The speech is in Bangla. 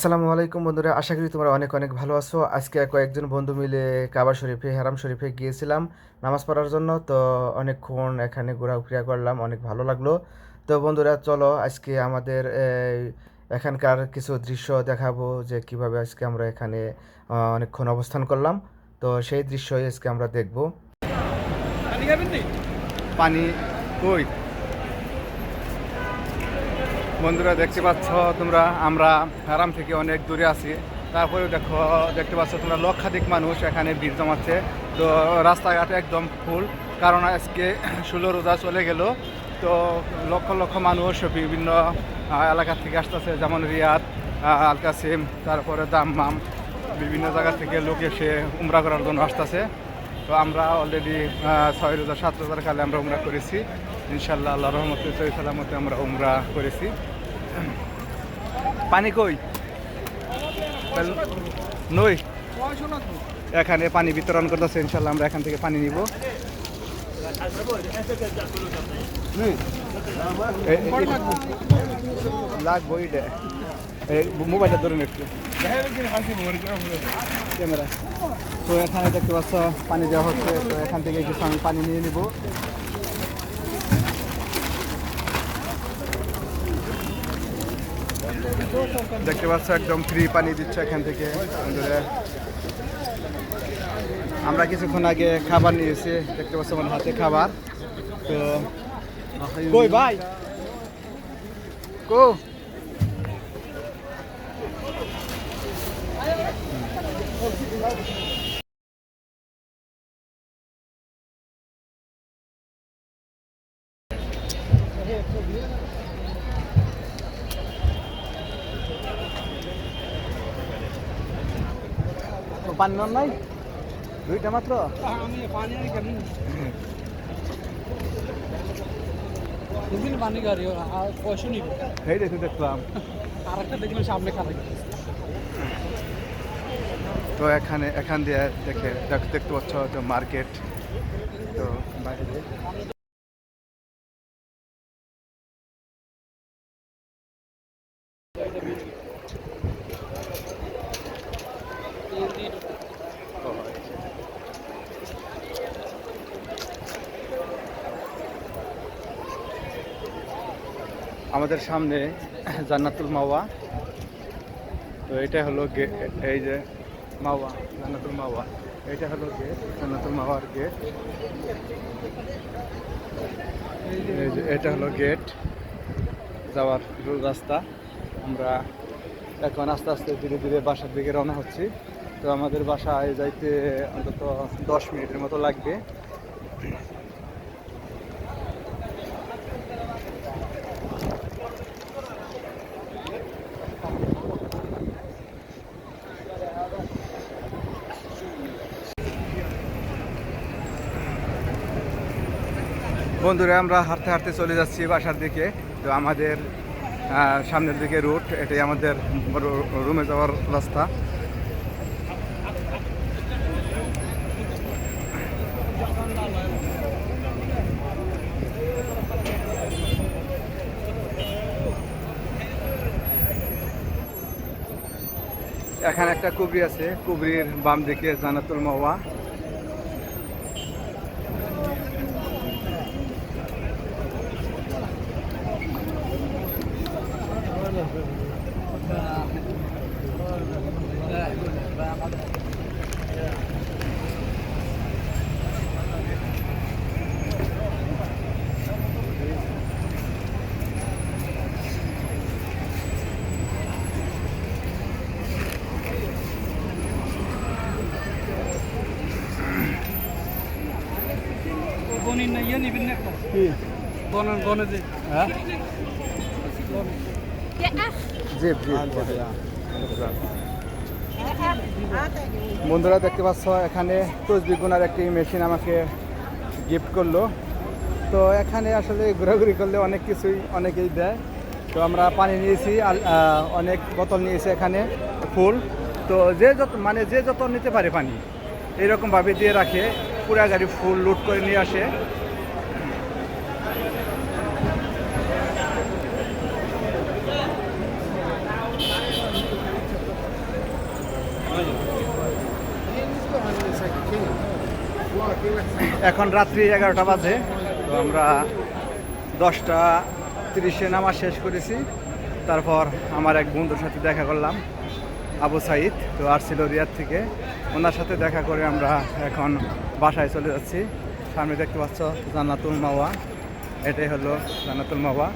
আসসালামু আলাইকুম বন্ধুরা, আশা করি তোমরা অনেক অনেক ভালো আছো। আজকে কয়েকজন বন্ধু মিলে কাবা শরীফে, হারাম শরীফে গিয়েছিলাম নামাজ পড়ার জন্য। তো অনেকক্ষণ এখানে ঘোরাফেরা করলাম, অনেক ভালো লাগল। তো বন্ধুরা, চলো আজকে আমাদের এখানকার কিছু দৃশ্য দেখাবো যে কীভাবে আজকে আমরা এখানে অনেকক্ষণ অবস্থান করলাম। তো সেই দৃশ্যই আজকে আমরা দেখব। পানি কই? বন্ধুরা দেখতে পাচ্ছ তোমরা আমরা আরাম থেকে অনেক দূরে আছি। তারপরেও দেখো দেখতে পাচ্ছ তোমরা লক্ষাধিক মানুষ এখানে ভিড় জমাচ্ছে। তো রাস্তাঘাট একদম ফুল কারণ আজকে ষোলো রোজা চলে গেল। তো লক্ষ লক্ষ মানুষ বিভিন্ন এলাকা থেকে আসতেছে যেমন রিয়াদ আহ, আল কাসিম তারপরে দাম্মাম বিভিন্ন জায়গা থেকে লোক এসে উমরা করার জন্য আসতেছে। তো আমরা অলরেডি ছয় রোজা সাত রোজার কালে আমরা উমরা করেছি। ইনশাল্লাহ আল্লাহ রহমতে সহি সালামতে আমরা উমরা করেছি। পানি কই? নই? এখানে পানি বিতরণ করতেছে ইনশাল্লাহ আমরা এখান থেকে পানি নিব। লাগবো এইটা মোবাইলটা ধরুন একটু। ক্যামেরা। তো এখানে দেখতে পাচ্ছ পানি দেওয়া হচ্ছে তো এখান থেকে কিছু আমি পানি নিয়ে নিব। দেখতে পাচ্ছ, একদম ফ্রি পানি দিচ্ছে এখান থেকে। আমরা কিছুক্ষণ আগে খাবার নিয়েছি। দেখতে পাচ্ছ, আমার হাতে খাবার। তো ভাই? কো? পানি নন নাই? দুইটা মাত্র? পানি গাড়ি আর পয়সা নিব। এই দেখুন দেখলাম। আর একটা দেখলাম সামনে খারাপ তো এখানে এখান দিয়ে দেখে দেখ- দেখতে পাচ্ছ তো মার্কেট। তো বাইরে। আমাদের সামনে জান্নাতুল মাওয়া। তো এটা হলো গেট এই যে মাওয়া, জান্নাতুল মাওয়া। এটা হলো গেট জান্নাতুল মাওয়ার গেট। এই যে এটা হলো গেট। যাওয়ার রাস্তা। আমরা এখন আস্তে আস্তে ধীরে ধীরে বাসার দিকে রওনা হচ্ছি। তো আমাদের বাসায় যাইতে অন্তত দশ মিনিটের মতো লাগবে। বন্ধুরা, আমরা হাঁটতে হাঁটতে চলে যাচ্ছি বাসার দিকে। তো আমাদের সামনের দিকে রুট, এটাই আমাদের রুমে যাওয়ার রাস্তা। এখানে একটা কুবরি আছে, কুবরির বাম দিকে জানাতুল মাওয়া। বনির না ইয়ে নিবেন না একটা কি? বনের যে। হ্যাঁ? বন্ধুরা দেখতে পাচ্ছ এখানে তসবি গুনার একটি মেশিন আমাকে গিফট করল। তো এখানে আসলে ঘোরাঘুরি করলে অনেক কিছুই অনেকেই দেয়। তো আমরা পানি নিয়েছি আর অনেক বোতল নিয়েছি এখানে ফুল। তো যে যত মানে যে যত নিতে পারে পানি এইরকমভাবে দিয়ে রাখে। পুরা গাড়ি ফুল লোড করে নিয়ে আসে। এখন রাত্রি এগারোটা বাজে, তো আমরা দশটা তিরিশে নামা শেষ করেছি। তারপর আমার এক বন্ধুর সাথে দেখা করলাম, আবু সাইদ, তো আসছিল থেকে। ওনার সাথে দেখা করে আমরা এখন বাসায় চলে যাচ্ছি। সামনে দেখতে পাচ্ছ জান্নাতুল মাওয়া। এটাই হলো জান্নাতুল মাওয়া।